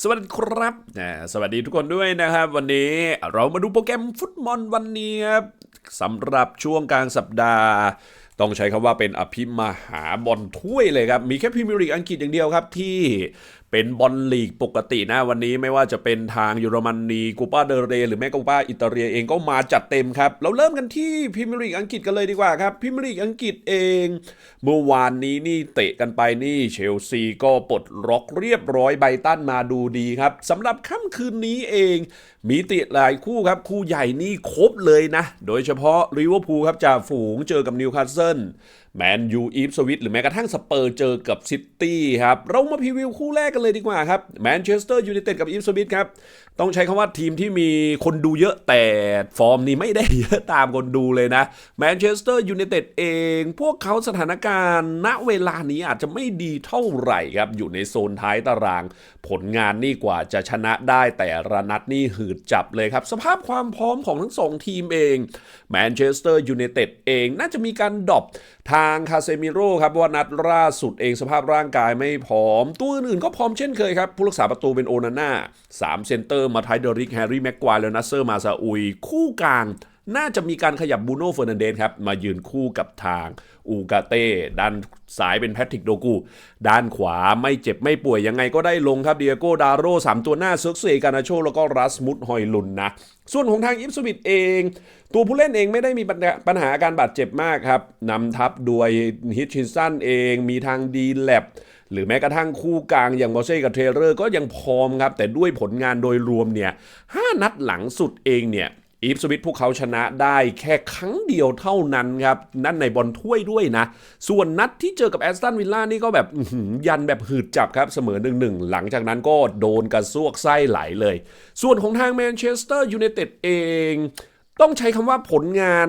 สวัสดีครับนะสวัสดีทุกคนด้วยนะครับ วันนี้เรามาดูโปรแกรมฟุตบอลวันนี้ครับสำหรับช่วงกลางสัปดาห์ ต้องใช้คำว่าเป็นอภิมหาบอลถ้วยเลยครับ มีแค่พรีเมียร์ลีกอังกฤษอย่างเดียวครับ ที่ เป็นบอลลีกปกตินะวันนี้ไม่ว่าจะเป็นทางเยอรมนีกูปาเดเรหรือแม่กูปาอิตาเลียเองก็มาจัดเต็มครับ เราเริ่มกันที่พรีเมียร์ลีกอังกฤษกันเลยดีกว่าครับพรีเมียร์ลีกอังกฤษเอง เมื่อวานนี้นี่เตะกันไปนี่เชลซีก็ปลดล็อกเรียบร้อยไบตันมาดูดีครับสำหรับค่ำคืนนี้เอง มีติดหลายคู่ครับ คู่ใหญ่นี่ครบเลยนะ โดยเฉพาะลิเวอร์พูลครับจ่าฝูงเจอกับนิวคาสเซิลแมนยูอีฟสวิตหรือแม้กระทั่งสเปอร์เจอกับซิตี้ครับ เรามาพรีวิวคู่แรกกันเลยดีกว่าครับแมนเชสเตอร์ยูไนเต็ดกับอีฟสวิตครับ ต้องใช้คำว่าทีมที่มีคนดูเยอะแต่ฟอร์มนี่ไม่ได้เยอะตามคนดูเลยนะแมนเชสเตอร์ยูไนเต็ดเอง พวกเขาสถานการณ์ ณเวลานี้อาจจะไม่ดีเท่าไหร่ครับ อยู่ในโซนท้ายตาราง ผลงานนี่กว่าจะชนะได้แต่ละนัดนี่หือดจับเลยครับ สภาพความพร้อมของทั้งสองทีมเองแมนเชสเตอร์ยูไนเต็ดเองน่าจะมีการดรอปทางคาเซมิโร่ครับว่านัดล่าสุดเองสภาพร่างกายไม่พร้อม ตัวอื่นๆก็พร้อมเช่นเคยครับ ผู้รักษาประตูเป็นโอนาน่าสามเซนเตอร์มาไทเดอริกแฮร์รี่แม็กควายและนัสเซอร์มาซาอุย คู่กลาง น่าจะมีการขยับบูโน่เฟอร์นันเดสครับ มายืนคู่กับทางอูกาเต้ด้านซ้ายเป็นแพทริกโดกู ด้านขวาไม่เจ็บไม่ป่วยยังไงก็ได้ลงครับเดียโก้ดาโร่สามตัวหน้าเซิร์กเซกานาโช แล้วก็รัสมุดฮอยลุนนะ ส่วนของทางอิฟสวิตเอง ตัวผู้เล่นเองไม่ได้มีปัญหาการบาดเจ็บมากครับนำทัพด้วยฮิตชินสันเองมีทางดีแลบหรือแม้กระทั่งคู่กลางอย่างมอเซ่กับเทรเลอร์ก็ยังพร้อมครับ แต่ด้วยผลงานโดยรวมเนี่ยห้านัดหลังสุดเองเนี่ย อีฟสวิตพวกเขาชนะได้แค่ครั้งเดียวเท่านั้นครับ นั่นในบอลถ้วยด้วยนะ ส่วนนัดที่เจอกับแอสตันวิลล่านี่ก็แบบยันแบบหืดจับครับ เสมอหนึ่งหนึ่งหลังจากนั้นก็โดนกระซวกไส้ไหลเลย ส่วนของทางแมนเชสเตอร์ยูไนเต็ดเอง ต้องใช้คำว่าผลงาน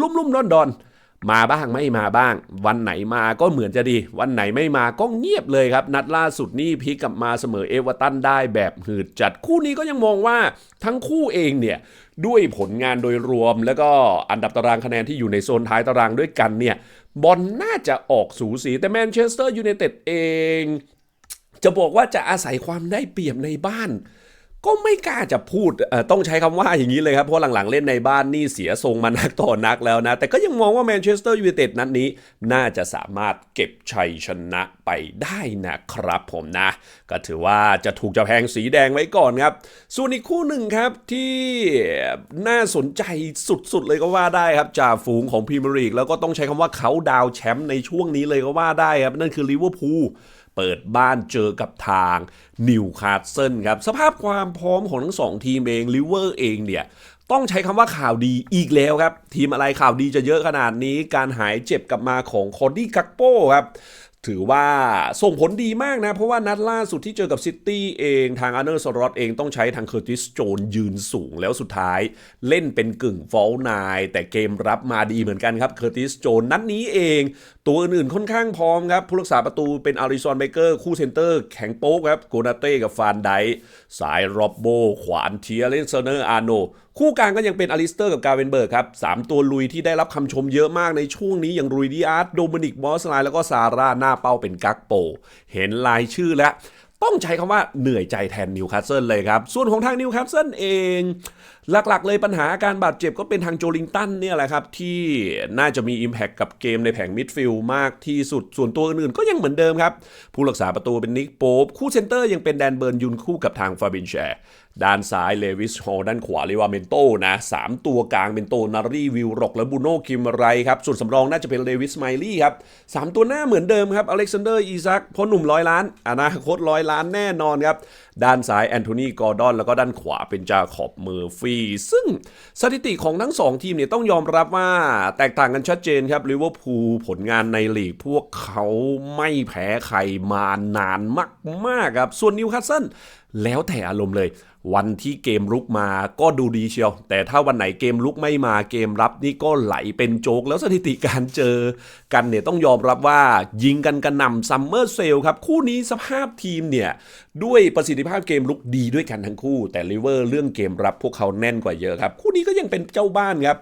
ลุ่มๆดอนๆ มาบ้างไม่มาบ้าง วันไหนมาก็เหมือนจะดี วันไหนไม่มาก็เงียบเลยครับ นัดล่าสุดนี่พลิกกลับมาเสมอเอเวอร์ตันได้แบบหืดจัดคู่นี้ก็ยังมองว่าทั้งคู่เองเนี่ยด้วยผลงานโดยรวม แล้วก็อันดับตารางคะแนนที่อยู่ในโซนท้ายตารางด้วยกันเนี่ยบอลน่าจะออกสูสีแต่แมนเชสเตอร์ยูไนเต็ดเอง จะบอกว่าจะอาศัยความได้เปรียบในบ้าน ก็ไม่กล้าจะพูดต้องใช้คำว่าอย่างนี้เลยครับ เพราะหลังๆเล่นในบ้านนี่เสียทรงมานักต่อนักแล้วนะ แต่ก็ยังมองว่าแมนเชสเตอร์ยูไนเต็ดนัดนี้น่าจะสามารถเก็บชัยชนะไปได้นะครับผมนะ ก็ถือว่าจะถูกจะแพงสีแดงไว้ก่อนครับ ส่วนอีกคู่หนึ่งครับที่น่าสนใจสุดๆเลยก็ว่าได้ครับจ่าฝูงของพรีเมียร์ลีกแล้วก็ต้องใช้คำว่าเขาดาวแชมป์ในช่วงนี้เลยก็ว่าได้ครับนั่นคือลิเวอร์พูล เปิดบ้านเจอกับทางนิวคาสเซิลครับ สภาพความพร้อมของทั้งสองทีมเองลิเวอร์เองเนี่ยต้องใช้คำว่าข่าวดีอีกแล้วครับ ทีมอะไรข่าวดีจะเยอะขนาดนี้ การหายเจ็บกลับมาของคอร์ดี้กักโป้ครับ ถือว่าส่งผลดีมากนะ เพราะว่านัดล่าสุดที่เจอกับซิตี้เองทางอาร์เนอร์สรตเองต้องใช้ทางเคอร์ติสโจนยืนสูง แล้วสุดท้ายเล่นเป็นกึ่งฟอลนายแต่เกมรับมาดีเหมือนกันครับเคอร์ติสโจนนัดนี้เอง ตัวอื่นๆค่อนข้างพร้อมครับ ผู้รักษาประตูเป็นอาริซอนเบเกอร์คู่เซนเตอร์แข็งโป๊กครับโกนาเต้กับฟานไดสายโรอบโบขวานเทียเลนเซเนอร์อาโน คู่กลางก็ยังเป็นอลิสเตอร์กับกาเวนเบิร์กครับสามตัวลุยที่ได้รับคำชมเยอะมากในช่วงนี้อย่างรุยดิอาร์ตโดมินิกมอสไลแล้วก็ซาร่าหน้าเป้าเป็นกักโป เห็นรายชื่อแล้วต้องใช้คำว่าเหนื่อยใจแทนนิวคาสเซิลเลยครับ ส่วนของทางนิวคาสเซิลเอง หลักๆ เลยปัญหาการบาดเจ็บก็เป็นทางโจลิงตันเนี่ยแหละครับ ที่น่าจะมี Impact กับเกมในแผงมิดฟิลด์มากที่สุดส่วนตัวอื่นๆก็ยังเหมือนเดิมครับ ผู้รักษาประตูเป็นนิกโป๊ปคู่เซนเตอร์ยังเป็นแดนเบิร์นยุนคู่กับทางฟาบินแชร์ด้านซ้ายเลวิสฮอลด้านขวาเลวาเมนโตนะสามตัวกลางเป็นโตนารีวิลร็อกและบูโน่คิมไรครับส่วนสำรองน่าจะเป็นเลวิสไมลี่ครับสามตัวหน้าเหมือนเดิมครับอเล็กซานเดอร์อีซักพ่อหนุ่มร้อยล้าน อนาคตร้อยล้านแน่นอนครับ ด้านซ้ายแอนโทนีกอร์ดอนแล้วก็ด้านขวาเป็นจาขอบเมอร์ฟีซึ่งสถิติของทั้งสองทีมเนี่ยต้องยอมรับว่าแตกต่างกันชัดเจนครับลิเวอร์พูลผลงานในลีกพวกเขาไม่แพ้ใครมานานมากๆครับ ส่วนนิวคาสเซิล แล้วแต่อารมณ์เลย วันที่เกมลุกมาก็ดูดีเชียว แต่ถ้าวันไหนเกมลุกไม่มาเกมรับนี่ก็ไหลเป็นโจก แล้วสถิติการเจอกันเนี่ยต้องยอมรับว่ายิงกันกระหน่ำซัมเมอร์เซลครับ คู่นี้สภาพทีมเนี่ย ด้วยประสิทธิภาพเกมลุกดีด้วยกันทั้งคู่ แต่ลิเวอร์เรื่องเกมรับพวกเขาแน่นกว่าเยอะครับ คู่นี้ก็ยังเป็นเจ้าบ้านครับ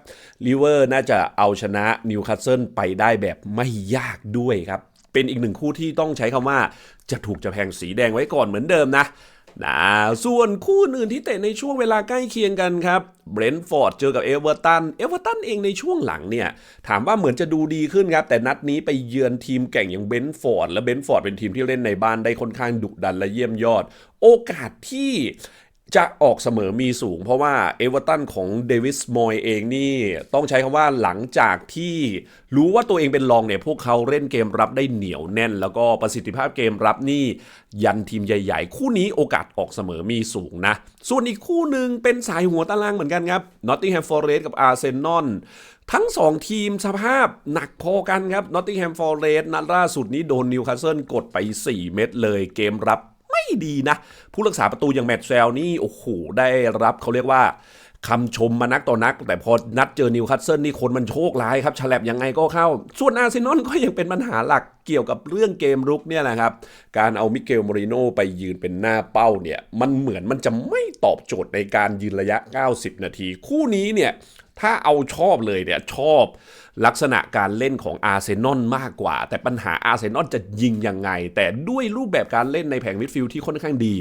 ลิเวอร์น่าจะเอาชนะนิวคาสเซิลไปได้แบบไม่ยากด้วยครับเป็นอีกหนึ่งคู่ที่ต้องใช้คำว่าจะถูกจะแพงสีแดงไว้ก่อนเหมือนเดิมนะ นะ ส่วนคู่อื่นที่เตะในช่วงเวลาใกล้เคียงกันครับเบรนท์ฟอร์ดเจอกับเอเวอร์ตัน เอเวอร์ตันเองในช่วงหลังเนี่ย ถามว่าเหมือนจะดูดีขึ้นครับ แต่นัดนี้ไปเยือนทีมแก่งอย่างเบนท์ฟอร์ด และเบนท์ฟอร์ดเป็นทีมที่เล่นในบ้านได้ค่อนข้างดุดันและเยี่ยมยอด โอกาสที่ จะออกเสมอมีสูง เพราะว่าเอเวอร์ตันของเดวิสมอยเองนี่ ต้องใช้คำว่าหลังจากที่รู้ว่าตัวเองเป็นรองเนี่ย พวกเขาเล่นเกมรับได้เหนียวแน่น แล้วก็ประสิทธิภาพเกมรับนี่ ยันทีมใหญ่ๆ คู่นี้โอกาสออกเสมอมีสูงนะ ส่วนอีกคู่หนึ่งเป็นสายหัวตารางเหมือนกันครับ Nottingham Forest กับ Arsenal ทั้ง 2 ทีมสภาพหนักพอกันครับ Nottingham Forest นัดล่าสุดนี้โดนนิวคาสเซิลกดไป 4 เม็ดเลยเกมรับ ไม่ดีนะ ผู้รักษาประตูอย่างแมตต์แซลนี่ โอ้โห ได้รับเขาเรียกว่าคำชมมานักต่อนัก แต่พอนัดเจอนิวคาสเซิลนี่คนมันโชคร้ายครับฉลับยังไงก็เข้า ส่วนอาร์เซนอลก็ยังเป็นปัญหาหลัก เกี่ยวกับเรื่องเกมรุกเนี่ยแหละครับ การเอามิเกลมอริโน่ไปยืนเป็นหน้าเป้าเนี่ย มันเหมือนมันจะไม่ตอบโจทย์ในการยืนระยะ 90 นาที คู่นี้เนี่ยถ้าเอาชอบเลยเนี่ยชอบลักษณะการเล่นของอาร์เซนอลมากกว่า แต่ปัญหาอาร์เซนอลจะยิงยังไง แต่ด้วยรูปแบบการเล่นในแผงมิดฟิลด์ที่ค่อนข้างดี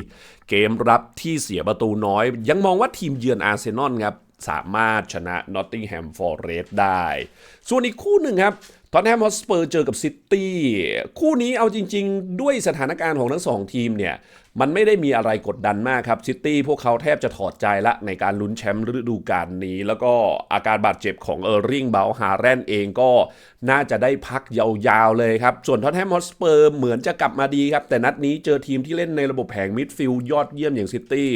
เกมรับที่เสียประตูน้อย ยังมองว่าทีมเยือนอาร์เซนอลครับ สามารถชนะนอตติงแฮมฟอร์เรสได้ ส่วนอีกคู่หนึ่งครับทอตแนมฮอสเปอร์เจอกับซิตี้คู่นี้เอาจริง ๆ ด้วยสถานการณ์ของทั้งสองทีมเนี่ยมันไม่ได้มีอะไรกดดันมากครับซิตี้พวกเขาแทบจะถอดใจละในการลุ้นแชมป์ฤดูกาลนี้ แล้วก็อาการบาดเจ็บของเออร์ริงเบลฮาแรนเองก็น่าจะได้พักยาวๆเลยครับ ส่วนทอตแนมฮอสเปอร์เหมือนจะกลับมาดีครับ แต่นัดนี้เจอทีมที่เล่นในระบบแผงมิดฟิลด์ยอดเยี่ยมอย่างซิตี้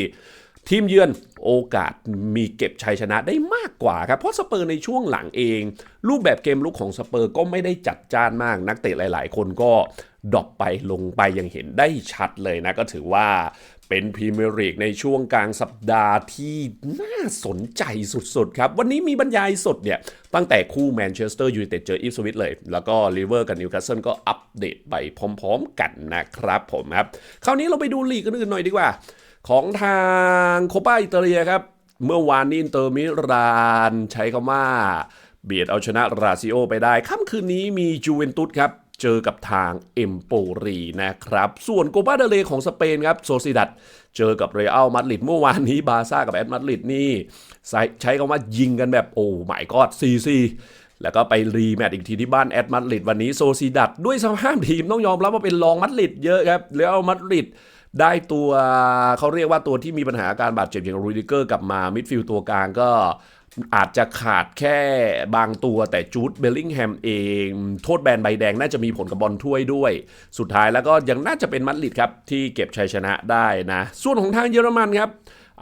ทีมเยือนโอกาสมีเก็บชัยชนะได้มากกว่าครับ เพราะสเปอร์ในช่วงหลังเอง รูปแบบเกมลุกของสเปอร์ก็ไม่ได้จัดจ้านมาก นักเตะหลาย ๆ คนก็ดรอปไปลงไปยังเห็นได้ชัดเลยนะ ก็ถือว่าเป็นพรีเมียร์ลีกในช่วงกลางสัปดาห์ที่น่าสนใจสุด ๆ ครับ วันนี้มีบรรยายสดเนี่ย ตั้งแต่คู่แมนเชสเตอร์ยูไนเต็ดเจออีฟสวิตเลย แล้วก็ลิเวอร์กับนิวคาสเซิลก็อัปเดตไปพร้อม ๆ กันนะครับผมครับ คราวนี้เราไปดูลีกอื่นๆหน่อยดีกว่า ของทางโคปาอิตาเลียครับ เมื่อวานนี้อินเตอร์มิรานใช้คำว่า เบียดเอาชนะราซิโอไปได้ ค่ำคืนนี้มีจูเวนตุสครับ เจอกับทางเอมโปรีนะครับ ส่วนโกปาเดเลของสเปนครับ โซซิดัดเจอกับเรอัลมาดริดเมื่อวานนี้บาซ่ากับแอตมาดริดนี่ใช้คำว่ายิงกันแบบโอ้หมายกอดซีซีแล้วก็ไปรีแมตช์อีกทีที่บ้านแอตมาดริดวันนี้โซซิดัดด้วยสภาพทีมต้องยอมรับว่าเป็นรองมาดริดเยอะครับเรอัลมาดริด ได้ตัวเขาเรียกว่าตัวที่มีปัญหาอาการบาดเจ็บอย่างรูดิเกอร์กลับมามิดฟิลด์ตัวกลางก็อาจจะขาดแค่บางตัวแต่จูดเบลลิงแฮมเอง โทษแบนใบแดงน่าจะมีผลกับบอลถ้วยด้วย สุดท้ายแล้วก็ยังน่าจะเป็นมัดลิดครับ ที่เก็บชัยชนะได้นะ ส่วนของทางเยอรมันครับ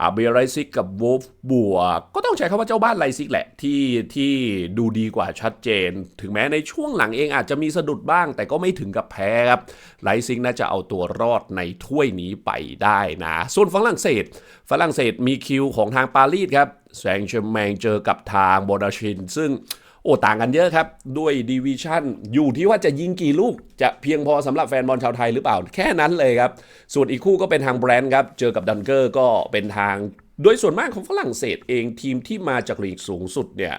อาเบียไรซิกกับโวฟบัวก็ต้องใช้คำว่าเจ้าบ้านไรซิกแหละที่ที่ดูดีกว่าชัดเจน ถึงแม้ในช่วงหลังเองอาจจะมีสะดุดบ้าง แต่ก็ไม่ถึงกับแพ้ครับไรซิกน่าจะเอาตัวรอดในถ้วยนี้ไปได้นะ ส่วนฝรั่งเศส ฝรั่งเศสมีคิวของทางปารีสครับแซงเชอร์แมงเจอกับทางโบดาชิน ซึ่ง อ้ต่างกันเยอะครับ ด้วยดีวิชั่นอยู่ที่ว่าจะยิงกี่ลูก จะเพียงพอสำหรับแฟนบอลชาวไทยหรือเปล่า แค่นั้นเลยครับ ส่วนอีกคู่ก็เป็นทางแบรนด์ครับ เจอกับดันเกอร์ก็เป็นทางโดยส่วนมากของฝรั่งเศสเองทีมที่มาจากลีกสูงสุดเนี่ย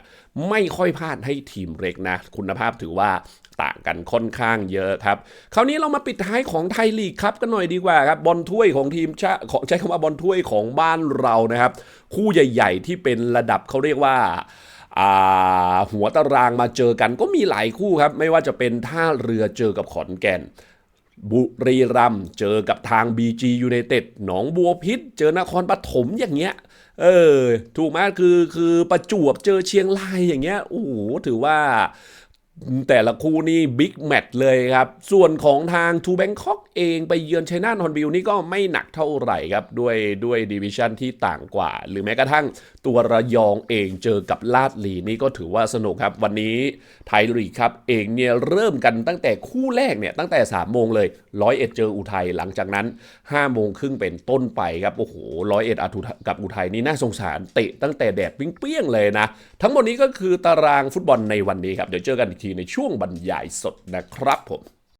ไม่ค่อยพลาดให้ทีมเล็กนะ คุณภาพถือว่าต่างกันค่อนข้างเยอะครับ คราวนี้เรามาปิดท้ายของไทยลีกครับกันหน่อยดีกว่าครับบอลถ้วยของทีมชาขอใช้คำว่าบอลถ้วยของบ้านเรานะครับ คู่ใหญ่ ๆ ที่เป็นระดับเขาเรียกว่า หัวตารางมาเจอกันก็มีหลายคู่ครับ ไม่ว่าจะเป็นท่าเรือเจอกับขอนแก่น บุรีรัมเจอกับทาง BG United หนองบัวพิษ เจอนครปฐมอย่างเงี้ยเออ ถูกไหมคือคือประจวบเจอเชียงรายอย่างเงี้ยโอ้โหถือว่า แต่ละคู่นี่บิ๊กแมตช์เลยครับ ส่วนของทางทูแบงคอกเองไปเยือนไชัยนาฮอนบิลนี่ก็ไม่หนักเท่าไหร่ครับ ด้วยด้วยดิวิชั่นที่ต่างกว่า หรือแม้กระทั่งตัวระยองเองเจอกับลาดหลีนี่ก็ถือว่าสนุกครับ วันนี้ไทยลีกครับ เองเนี่ยเริ่มกันตั้งแต่คู่แรกเนี่ยตั้งแต่3ามโมงเลยร้อยเอ็ดเจออุทัยหลังจากนั้น5้าโมงครึ่งเป็นต้นไปครับโอ้โหร้อยเอ็ดกับอุทัยนี่น่าสงสารเตะตั้งแต่แดดเปรี้ยงๆเลยนะทั้งหมดนี้ก็คือตารางฟุตบอลในวันนี้ครับเดี๋ยวเจอกันอีกทีทีในช่วงบรรยายสดนะครับผม